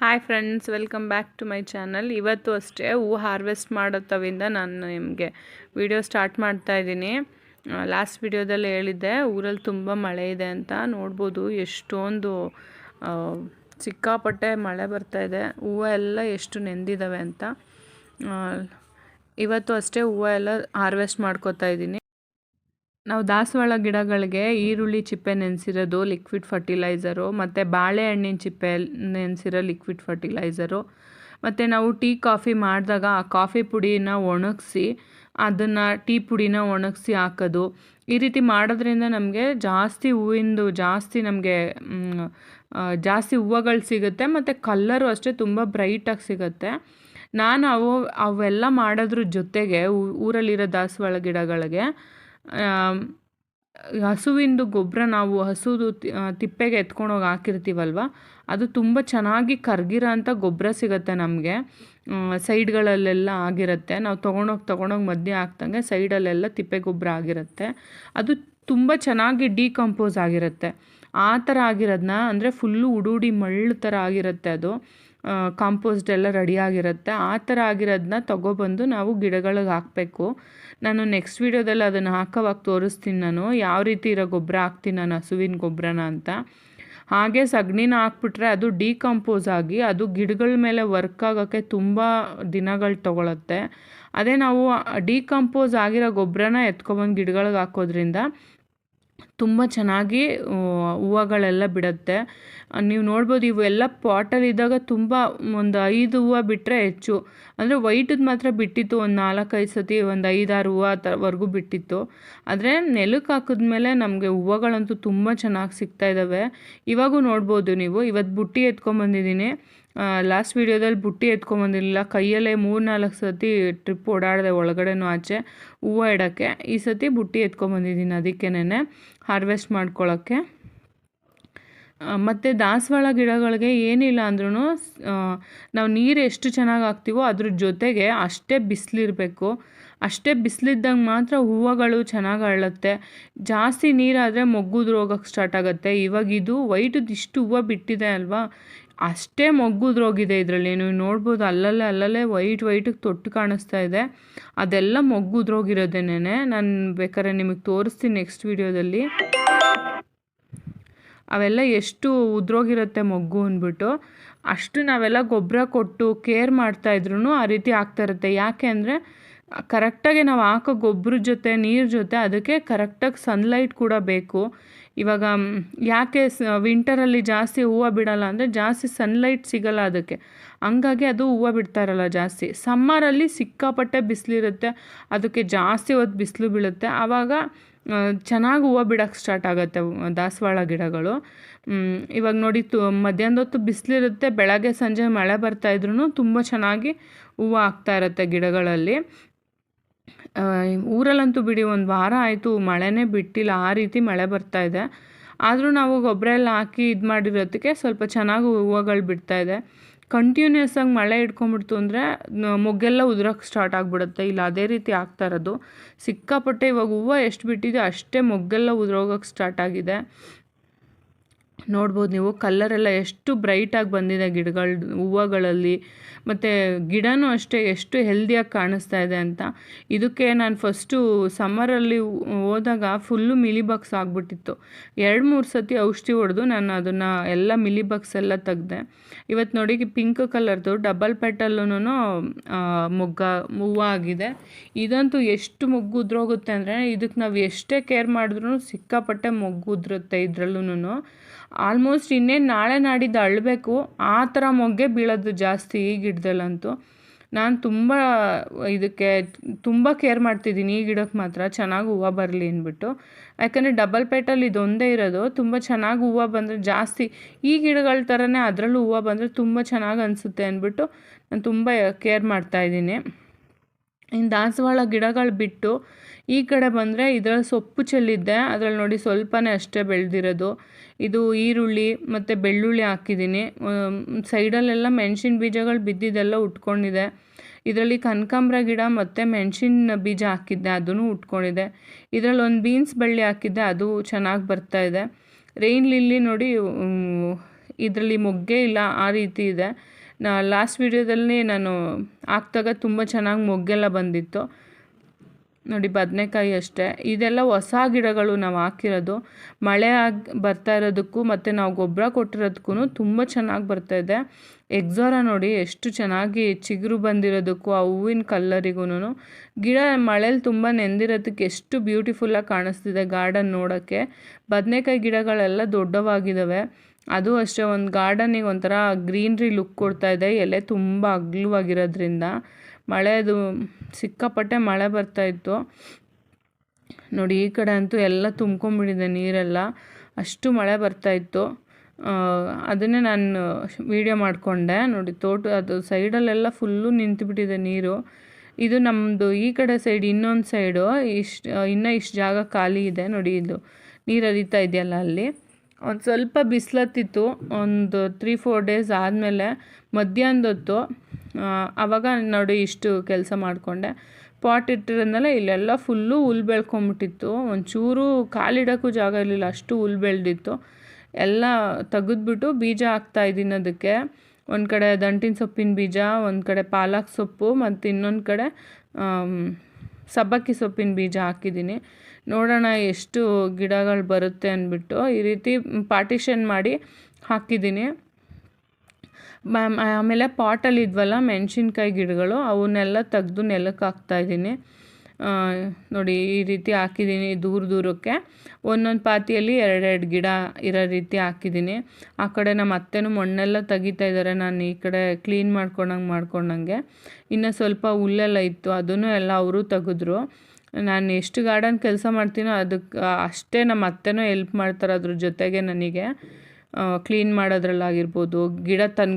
Hi friends welcome back to my channel ಇವತ್ತು ಅಷ್ಟೇ ಹೂ harvest ಮಾಡೋತ್ತವಿಂದ ನಾನು ನಿಮಗೆ ವಿಡಿಯೋ ಸ್ಟಾರ್ಟ್ ಮಾಡ್ತಾ ಇದ್ದೀನಿ. ಲಾಸ್ಟ್ ವಿಡಿಯೋದಲ್ಲಿ ಹೇಳಿದ್ದೆ, ಊರಲ್ಲಿ ತುಂಬ ಮಳೆ ಇದೆ ಅಂತ. ನೋಡ್ಬೋದು ಎಷ್ಟೊಂದು ಸಿಕ್ಕಾಪಟ್ಟೆ ಮಳೆ ಬರ್ತಾ ಇದೆ. ಹೂವು ಎಲ್ಲ ಎಷ್ಟು ನೆಂದಿದ್ದಾವೆ ಅಂತ. ಇವತ್ತು ಅಷ್ಟೇ ಹೂವು ಎಲ್ಲ ಹಾರ್ವೆಸ್ಟ್ ಮಾಡ್ಕೋತಾ ಇದ್ದೀನಿ. ನಾವು ದಾಸವಾಳ ಗಿಡಗಳಿಗೆ ಈರುಳ್ಳಿ ಚಿಪ್ಪೆ ನೆನೆಸಿರೋದು ಲಿಕ್ವಿಡ್ ಫರ್ಟಿಲೈಸರು ಮತ್ತು ಬಾಳೆಹಣ್ಣಿನ ಚಿಪ್ಪೆ ನೆನೆಸಿರೋ ಲಿಕ್ವಿಡ್ ಫರ್ಟಿಲೈಸರು ಮತ್ತು ನಾವು ಟೀ, ಕಾಫಿ ಮಾಡಿದಾಗ ಆ ಕಾಫಿ ಪುಡಿನ ಒಣಗಿಸಿ, ಅದನ್ನು ಟೀ ಪುಡಿನ ಒಣಗಿಸಿ ಹಾಕೋದು. ಈ ರೀತಿ ಮಾಡೋದ್ರಿಂದ ನಮಗೆ ಜಾಸ್ತಿ ಹೂವಿಂದು ಜಾಸ್ತಿ ನಮಗೆ ಜಾಸ್ತಿ ಹೂವುಗಳು ಸಿಗುತ್ತೆ, ಮತ್ತು ಕಲ್ಲರು ಅಷ್ಟೇ ತುಂಬ ಬ್ರೈಟಾಗಿ ಸಿಗುತ್ತೆ. ನಾನು ಅವು, ಅವೆಲ್ಲ ಮಾಡೋದ್ರ ಜೊತೆಗೆ ಊರಲ್ಲಿರೋ ದಾಸವಾಳ ಗಿಡಗಳಿಗೆ ಹಸುವಿಂದು ಗೊಬ್ಬರ ನಾವು ಹಸುದು ತಿಪ್ಪೆಗೆ ಎತ್ಕೊಂಡೋಗಿ ಹಾಕಿರ್ತೀವಲ್ವ? ಅದು ತುಂಬ ಚೆನ್ನಾಗಿ ಕರ್ಗಿರೋ ಅಂಥ ಗೊಬ್ಬರ ಸಿಗುತ್ತೆ ನಮಗೆ. ಸೈಡ್ಗಳಲ್ಲೆಲ್ಲ ಆಗಿರುತ್ತೆ. ನಾವು ತೊಗೊಂಡೋಗಿ ತೊಗೊಂಡೋಗಿ ಮಧ್ಯೆ ಹಾಕ್ದಂಗೆ ಸೈಡಲ್ಲೆಲ್ಲ ತಿಪ್ಪೆ ಗೊಬ್ಬರ ಆಗಿರುತ್ತೆ. ಅದು ತುಂಬ ಚೆನ್ನಾಗಿ ಡಿಕಂಪೋಸ್ ಆಗಿರುತ್ತೆ. ಆ ಥರ ಆಗಿರೋದನ್ನ ಅಂದರೆ ಫುಲ್ಲು ಉಡುಡಿ ಮಳ್ಳು ಥರ ಆಗಿರುತ್ತೆ ಅದು. ಕಾಂಪೋಸ್ಟ್ ಎಲ್ಲ ರೆಡಿ ಆಗಿರುತ್ತೆ. ಆ ಥರ ಆಗಿರೋದನ್ನ ತೊಗೊಬಂದು ನಾವು ಗಿಡಗಳಿಗೆ ಹಾಕಬೇಕು. ನಾನು ನೆಕ್ಸ್ಟ್ ವೀಡಿಯೋದಲ್ಲಿ ಅದನ್ನು ಹಾಕೋವಾಗ ತೋರಿಸ್ತೀನಿ ನಾನು. ಯಾವ ರೀತಿ ಇರೋ ಗೊಬ್ಬರ ಹಾಕ್ತೀನಿ ನಾನು, ಹಸುವಿನ ಗೊಬ್ಬರನ ಅಂತ. ಹಾಗೆ ಸಗಣಿನ ಹಾಕ್ಬಿಟ್ರೆ ಅದು ಡಿಕಂಪೋಸ್ ಆಗಿ ಅದು ಗಿಡಗಳ ಮೇಲೆ ವರ್ಕ್ ಆಗೋಕ್ಕೆ ತುಂಬ ದಿನಗಳು ತೊಗೊಳುತ್ತೆ. ಅದೇ ನಾವು ಡಿಕಂಪೋಸ್ ಆಗಿರೋ ಗೊಬ್ಬರನ ಎತ್ಕೊಬಂದು ಗಿಡಗಳಿಗೆ ಹಾಕೋದ್ರಿಂದ ತುಂಬ ಚೆನ್ನಾಗಿ ಹೂವುಗಳೆಲ್ಲ ಬಿಡುತ್ತೆ. ನೀವು ನೋಡ್ಬೋದು ಇವೆಲ್ಲ ಪಾಟಲ್ಲಿದ್ದಾಗ ತುಂಬ ಒಂದು ಐದು ಹೂವು ಬಿಟ್ಟರೆ ಹೆಚ್ಚು. ಅಂದರೆ ವೈಟದ್ದು ಮಾತ್ರ ಬಿಟ್ಟಿತ್ತು, ಒಂದು ನಾಲ್ಕೈದು ಸತಿ, ಒಂದು ಐದಾರು ಹೂವು ಥರವರೆಗೂ ಬಿಟ್ಟಿತ್ತು. ಆದರೆ ನೆಲಕ್ಕೆ ಹಾಕಿದ್ಮೇಲೆ ನಮಗೆ ಹೂವುಗಳಂತೂ ತುಂಬ ಚೆನ್ನಾಗಿ ಸಿಗ್ತಾ ಇದ್ದಾವೆ ಇವಾಗೂ ನೋಡ್ಬೋದು ನೀವು. ಇವತ್ತು ಬುಟ್ಟಿ ಎತ್ಕೊಂಬಂದಿದ್ದೀನಿ ಲಾಸ್ಟ್ ವೀಡಿಯೋದಲ್ಲಿ ಬುಟ್ಟಿ ಎತ್ಕೊಂಬಂದಿರಲಿಲ್ಲ ಕೈಯಲ್ಲೇ ಮೂರು ನಾಲ್ಕು ಸತಿ ಟ್ರಿಪ್ ಓಡಾಡಿದೆ ಒಳಗಡೆನೂ ಆಚೆ ಹೂವು ಇಡೋಕ್ಕೆ. ಈ ಸತಿ ಬುಟ್ಟಿ ಎತ್ಕೊಂಬಂದಿದ್ದೀನಿ ಅದಕ್ಕೇನೆ ಹಾರ್ವೆಸ್ಟ್ ಮಾಡ್ಕೊಳ್ಳೋಕ್ಕೆ ಮತ್ತು ದಾಸವಾಳ ಗಿಡಗಳಿಗೆ ಏನಿಲ್ಲ ಅಂದ್ರೂ ನಾವು ನೀರು ಎಷ್ಟು ಚೆನ್ನಾಗಿ ಹಾಕ್ತೀವೋ ಅದ್ರ ಜೊತೆಗೆ ಅಷ್ಟೇ ಬಿಸಿಲಿರಬೇಕು. ಅಷ್ಟೇ ಬಿಸಿಲಿದ್ದಂಗೆ ಮಾತ್ರ ಹೂವುಗಳು ಚೆನ್ನಾಗಿ ಅರಳುತ್ತೆ. ಜಾಸ್ತಿ ನೀರಾದರೆ ಮೊಗ್ಗುದು ರೋಗಕ್ಕೆ ಸ್ಟಾರ್ಟ್ ಆಗುತ್ತೆ. ಇವಾಗ ಇದು ವೈಟದ್ದು ಇಷ್ಟು ಹೂವು ಬಿಟ್ಟಿದೆ ಅಲ್ವಾ? ಅಷ್ಟೇ ಮೊಗ್ಗುದ್ರೋಗಿದೆ ಇದರಲ್ಲಿ. ನೀವು ನೋಡ್ಬೋದು ಅಲ್ಲಲ್ಲೇ ಅಲ್ಲಲ್ಲೇ ವೈಟ್, ವೈಟಿಗೆ ತೊಟ್ಟು ಕಾಣಿಸ್ತಾ ಇದೆ. ಅದೆಲ್ಲ ಮೊಗ್ಗುದ್ರೋಗಿರೋದೇನೆ ನಾನು ಬೇಕಾದ್ರೆ ನಿಮಗೆ ತೋರಿಸ್ತೀನಿ ನೆಕ್ಸ್ಟ್ ವೀಡಿಯೋದಲ್ಲಿ. ಅವೆಲ್ಲ ಎಷ್ಟು ಉದ್ರೋಗಿರುತ್ತೆ ಮೊಗ್ಗು ಅಂದ್ಬಿಟ್ಟು, ಅಷ್ಟು ನಾವೆಲ್ಲ ಗೊಬ್ಬರ ಕೊಟ್ಟು ಕೇರ್ ಮಾಡ್ತಾ ಇದ್ರೂ ಆ ರೀತಿ ಆಗ್ತಾ ಇರುತ್ತೆ. ಯಾಕೆ ಅಂದರೆ, ಕರೆಕ್ಟಾಗಿ ನಾವು ಹಾಕೋ ಗೊಬ್ಬರ ಜೊತೆ, ನೀರು ಜೊತೆ ಅದಕ್ಕೆ ಕರೆಕ್ಟಾಗಿ ಸನ್ಲೈಟ್ ಕೂಡ ಬೇಕು. ಇವಾಗ, ಯಾಕೆ ಸ ವಿಂಟರಲ್ಲಿ ಜಾಸ್ತಿ ಹೂವು ಬಿಡಲ್ಲ ಅಂದರೆ ಜಾಸ್ತಿ ಸನ್ಲೈಟ್ ಸಿಗಲ್ಲ ಅದಕ್ಕೆ. ಹಂಗಾಗಿ ಅದು ಹೂವು ಬಿಡ್ತಾ ಇರಲ್ಲ ಜಾಸ್ತಿ. ಸಮ್ಮರಲ್ಲಿ ಸಿಕ್ಕಾಪಟ್ಟೆ ಬಿಸಿಲಿರುತ್ತೆ, ಅದಕ್ಕೆ ಜಾಸ್ತಿ ಹೊತ್ತು ಬಿಸಿಲು ಬೀಳುತ್ತೆ. ಆವಾಗ ಚೆನ್ನಾಗಿ ಹೂವು ಬಿಡೋಕ್ಕೆ ಸ್ಟಾರ್ಟ್ ಆಗುತ್ತೆ ದಾಸವಾಳ ಗಿಡಗಳು. ಇವಾಗ ನೋಡಿ ತು, ಮಧ್ಯಾಹ್ನದ ಹೊತ್ತು ಬಿಸಿಲಿರುತ್ತೆ, ಬೆಳಗ್ಗೆ ಸಂಜೆ ಮಳೆ ಬರ್ತಾ ಇದ್ರೂ ತುಂಬ ಚೆನ್ನಾಗಿ ಹೂವು ಆಗ್ತಾ ಇರುತ್ತೆ ಗಿಡಗಳಲ್ಲಿ. ಊರಲ್ಲಂತೂ ಬಿಡಿ ಒಂದು ವಾರ ಆಯಿತು ಮಳೆನೇ ಬಿಟ್ಟಿಲ್ಲ, ಆ ರೀತಿ ಮಳೆ ಬರ್ತಾ ಇದೆ. ಆದರೂ ನಾವು ಗೊಬ್ಬರ ಎಲ್ಲ ಹಾಕಿ ಇದು ಮಾಡಿರೋದಕ್ಕೆ ಸ್ವಲ್ಪ ಚೆನ್ನಾಗಿ ಹೂವುಗಳು ಬಿಡ್ತಾ ಇದೆ. ಕಂಟಿನ್ಯೂಸ್ ಆಗಿ ಮಳೆ ಹಿಡ್ಕೊಂಬಿಡ್ತು ಅಂದರೆ ಮೊಗ್ಗೆಲ್ಲ ಉದುರೋಕ್ಕೆ ಸ್ಟಾರ್ಟ್ ಆಗಿಬಿಡುತ್ತೆ. ಇಲ್ಲ, ಅದೇ ರೀತಿ ಆಗ್ತಾ ಇರೋದು. ಸಿಕ್ಕಾಪಟ್ಟೆ ಇವಾಗ ಹೂವು ಎಷ್ಟು ಬಿಟ್ಟಿದೆ ಅಷ್ಟೇ ಮೊಗ್ಗೆಲ್ಲ ಉದುರೋಗಕ್ಕೆ ಸ್ಟಾರ್ಟ್ ಆಗಿದೆ. ನೋಡ್ಬೋದು ನೀವು. ಕಲ್ಲರೆಲ್ಲ ಎಷ್ಟು ಬ್ರೈಟಾಗಿ ಬಂದಿದೆ ಗಿಡಗಳ, ಹೂವುಗಳಲ್ಲಿ. ಮತ್ತು ಗಿಡನೂ ಅಷ್ಟೇ ಎಷ್ಟು ಹೆಲ್ದಿಯಾಗಿ ಕಾಣಿಸ್ತಾ ಇದೆ ಅಂತ. ಇದಕ್ಕೆ ನಾನು ಫಸ್ಟು ಸಮ್ಮರಲ್ಲಿ ಹೋದಾಗ ಫುಲ್ಲು ಮಿಲಿಬಗ್ಸ್ ಆಗಿಬಿಟ್ಟಿತ್ತು. ಎರಡು ಮೂರು ಸತಿ ಔಷಧಿ ಹೊಡೆದು ನಾನು ಅದನ್ನು ಎಲ್ಲ ಮಿಲಿಬಗ್ಸ್ ಎಲ್ಲ ತೆಗ್ದೆ. ಇವತ್ತು ನೋಡಿ ಪಿಂಕ್ ಕಲರ್ದು ಡಬಲ್ ಪೆಟಲ್ಲೂ ಮೊಗ್ಗ, ಹೂವು ಆಗಿದೆ. ಇದಂತೂ ಎಷ್ಟು ಮೊಗ್ಗು ಉದ್ರೋಗುತ್ತೆ ಅಂದರೆ ಇದಕ್ಕೆ ನಾವು ಎಷ್ಟೇ ಕೇರ್ ಮಾಡಿದ್ರೂ ಸಿಕ್ಕಾಪಟ್ಟೆ ಮೊಗ್ಗು ಉದುರುತ್ತೆ ಇದ್ರಲ್ಲೂ ಆಲ್ಮೋಸ್ಟ್ ಇನ್ನೇನು ನಾಳೆ ನಾಡಿದ್ದು ಅಳಬೇಕು, ಆ ಥರ ಮೊಗ್ಗೆ ಬೀಳೋದು ಜಾಸ್ತಿ ಈ ಗಿಡದಲ್ಲಂತೂ. ನಾನು ತುಂಬ ಇದಕ್ಕೆ ತುಂಬ ಕೇರ್ ಮಾಡ್ತಿದ್ದೀನಿ ಈ ಗಿಡಕ್ಕೆ ಮಾತ್ರ, ಚೆನ್ನಾಗಿ ಹೂವು ಬರಲಿ ಅಂದ್ಬಿಟ್ಟು. ಯಾಕಂದರೆ ಡಬಲ್ ಪೇಟಲ್ಲಿ ಇದೊಂದೇ ಇರೋದು, ತುಂಬ ಚೆನ್ನಾಗಿ ಹೂವು ಬಂದರೆ ಜಾಸ್ತಿ, ಈ ಗಿಡಗಳ ಥರನೇ ಅದರಲ್ಲೂ ಹೂವು ಬಂದರೆ ತುಂಬ ಚೆನ್ನಾಗಿ ಅನಿಸುತ್ತೆ ಅಂದ್ಬಿಟ್ಟು ನಾನು ತುಂಬ ಕೇರ್ ಮಾಡ್ತಾಯಿದ್ದೀನಿ ಇನ್ನು ದಾಸವಾಳ ಗಿಡಗಳು ಬಿಟ್ಟು ಈ ಕಡೆ ಬಂದರೆ ಇದರಲ್ಲಿ ಸೊಪ್ಪು ಚೆಲ್ಲಿದ್ದೆ. ಅದರಲ್ಲಿ ನೋಡಿ ಸ್ವಲ್ಪನೇ ಅಷ್ಟೇ ಬೆಳೆದಿರೋದು. ಇದು ಈರುಳ್ಳಿ ಮತ್ತು ಬೆಳ್ಳುಳ್ಳಿ ಹಾಕಿದ್ದೀನಿ. ಸೈಡಲ್ಲೆಲ್ಲ ಮೆಣಸಿನ ಬೀಜಗಳು ಬಿದ್ದಿದ್ದೆಲ್ಲ ಉಟ್ಕೊಂಡಿದೆ. ಇದರಲ್ಲಿ ಕನಕಾಂಬ್ರ ಗಿಡ ಮತ್ತು ಮೆಣಸಿನ ಬೀಜ ಹಾಕಿದ್ದೆ ಅದೂ ಉಟ್ಕೊಂಡಿದೆ. ಇದರಲ್ಲಿ ಒಂದು ಬೀನ್ಸ್ ಬಳ್ಳಿ ಹಾಕಿದ್ದೆ, ಅದು ಚೆನ್ನಾಗಿ ಬರ್ತಾ ಇದೆ. ರೈನ್ ಲಿಲ್ಲಿ ನೋಡಿ ಇದರಲ್ಲಿ ಮೊಗ್ಗೆ ಇಲ್ಲ, ಆ ರೀತಿ ಇದೆ. ನಾ ಲಾಸ್ಟ್ ವಿಡಿಯೋದಲ್ಲಿ ನಾನು ಹಾಕ್ದಾಗ ತುಂಬ ಚೆನ್ನಾಗಿ ಮೊಗ್ಗೆಲ್ಲ ಬಂದಿತ್ತು. ನೋಡಿ ಬದನೆಕಾಯಿ ಅಷ್ಟೇ. ಇದೆಲ್ಲ ಹೊಸ ಗಿಡಗಳು ನಾವು ಹಾಕಿರೋದು. ಮಳೆ ಆಗಿ ಬರ್ತಾ ಇರೋದಕ್ಕೂ ಮತ್ತು ನಾವು ಗೊಬ್ಬರ ಕೊಟ್ಟಿರೋದಕ್ಕೂ ತುಂಬ ಚೆನ್ನಾಗಿ ಬರ್ತಾಯಿದೆ ಎಕ್ಸಾರ ನೋಡಿ ಎಷ್ಟು ಚೆನ್ನಾಗಿ ಚಿಗುರು ಬಂದಿರೋದಕ್ಕೂ ಆ ಹೂವಿನ ಕಲ್ಲರಿಗೂ ಗಿಡ ಮಳೇಲಿ ತುಂಬ ನೆಂದಿರೋದಕ್ಕೆ ಎಷ್ಟು ಬ್ಯೂಟಿಫುಲ್ಲಾಗಿ ಕಾಣಿಸ್ತಿದೆ ಗಾರ್ಡನ್ ನೋಡೋಕ್ಕೆ. ಬದನೆಕಾಯಿ ಗಿಡಗಳೆಲ್ಲ ದೊಡ್ಡವಾಗಿದ್ದಾವೆ ಅದು ಅಷ್ಟೇ, ಒಂದು ಗಾರ್ಡನಿಗೆ ಒಂಥರ ಗ್ರೀನ್ರಿ ಲುಕ್ ಕೊಡ್ತಾ ಇದೆ. ಎಲೆ ತುಂಬ ಅಗ್ಲವಾಗಿರೋದ್ರಿಂದ ಮಳೆದು ಸಿಕ್ಕಾಪಟ್ಟೆ ಮಳೆ ಬರ್ತಾಯಿತ್ತು ನೋಡಿ, ಈ ಕಡೆ ಅಂತೂ ಎಲ್ಲ ತುಂಬ್ಕೊಂಬಿಟ್ಟಿದೆ ನೀರೆಲ್ಲ. ಅಷ್ಟು ಮಳೆ ಬರ್ತಾಯಿತ್ತು ಅದನ್ನೇ ನಾನು ವೀಡಿಯೋ ಮಾಡಿಕೊಂಡೆ. ನೋಡಿ, ತೋಟ, ಅದು ಸೈಡಲ್ಲೆಲ್ಲ ಫುಲ್ಲು ನಿಂತುಬಿಟ್ಟಿದೆ ನೀರು. ಇದು ನಮ್ಮದು ಈ ಕಡೆ ಸೈಡ್ ಇನ್ನೊಂದು ಸೈಡು ಇಷ್ಟು, ಇನ್ನೂ ಇಷ್ಟು ಜಾಗ ಖಾಲಿ ಇದೆ. ನೋಡಿ, ಇದು ನೀರು ಹರಿತಾ ಇದೆಯಲ್ಲ ಅಲ್ಲಿ. ಒಂದು ಸ್ವಲ್ಪ ಬಿಸಿಲತ್ತಿತ್ತು, ಒಂದು ತ್ರೀ ಫೋರ್ ಡೇಸ್ ಆದಮೇಲೆ ಮಧ್ಯಾಹ್ನದ ಹೊತ್ತು ಆವಾಗ ನೋಡಿ ಇಷ್ಟು ಕೆಲಸ ಮಾಡಿಕೊಂಡೆ. ಪಾಟ್ ಇಟ್ಟಿರೋದ್ಮೇಲೆ ಇಲ್ಲೆಲ್ಲ ಫುಲ್ಲು ಹುಲ್ ಬೆಳ್ಕೊಂಬಿಟ್ಟಿತ್ತು. ಒಂಚೂರು ಕಾಲಿಡೋಕ್ಕೂ ಜಾಗ ಇರಲಿಲ್ಲ, ಅಷ್ಟು ಹುಲ್ ಬೆಳೆದಿತ್ತು. ಎಲ್ಲ ತೆಗೆದ್ಬಿಟ್ಟು ಬೀಜ ಹಾಕ್ತಾಯಿದ್ದೀನಿ ಅದಕ್ಕೆ. ಒಂದು ಕಡೆ ದಂಟಿನ ಸೊಪ್ಪಿನ ಬೀಜ, ಒಂದು ಕಡೆ ಪಾಲಕ್ ಸೊಪ್ಪು, ಮತ್ತು ಇನ್ನೊಂದು ಕಡೆ ಸಬ್ಬಕ್ಕಿ ಸೊಪ್ಪಿನ ಬೀಜ ಹಾಕಿದ್ದೀನಿ. ನೋಡೋಣ ಎಷ್ಟು ಗಿಡಗಳು ಬರುತ್ತೆ ಅಂದ್ಬಿಟ್ಟು ಈ ರೀತಿ ಪಾರ್ಟಿಷನ್ ಮಾಡಿ ಹಾಕಿದ್ದೀನಿ. ಆಮೇಲೆ ಪಾಟಲ್ಲಿ ಇದ್ವಲ್ಲ ಮೆಣಸಿನ್ಕಾಯಿ ಗಿಡಗಳು, ಅವನ್ನೆಲ್ಲ ತೆಗೆದು ನೆಲಕ್ಕೆ ಹಾಕ್ತಾಯಿದ್ದೀನಿ ನೋಡಿ, ಈ ರೀತಿ ಹಾಕಿದ್ದೀನಿ ದೂರ ದೂರಕ್ಕೆ. ಒಂದೊಂದು ಪಾತಿಯಲ್ಲಿ ಎರಡೆರಡು ಗಿಡ ಇರೋ ರೀತಿ ಹಾಕಿದ್ದೀನಿ. ಆ ಕಡೆ ನಮ್ಮ ಅತ್ತೆನೂ ಮಣ್ಣೆಲ್ಲ ತೆಗಿತಾ ಇದ್ದಾರೆ ನಾನು ಈ ಕಡೆ ಕ್ಲೀನ್ ಮಾಡ್ಕೊಂಡಂಗೆ ಮಾಡ್ಕೊಂಡಂಗೆ. ಇನ್ನು ಸ್ವಲ್ಪ ಹುಲ್ಲೆಲ್ಲ ಇತ್ತು. ಅದನ್ನು ಎಲ್ಲ ಅವರು ತೆಗೆದ್ರು. ನಾನು ಎಷ್ಟು ಗಾರ್ಡನ್ ಕೆಲಸ ಮಾಡ್ತೀನೋ ಅದಕ್ಕೆ ಅಷ್ಟೇ ನಮ್ಮ ಅತ್ತೆನೂ ಎಲ್ಪ್ ಮಾಡ್ತಾರೆ ಅದ್ರ ಜೊತೆಗೆ ನನಗೆ. ಕ್ಲೀನ್ ಮಾಡೋದ್ರಲ್ಲಾಗಿರ್ಬೋದು. ಗಿಡ ತಂದು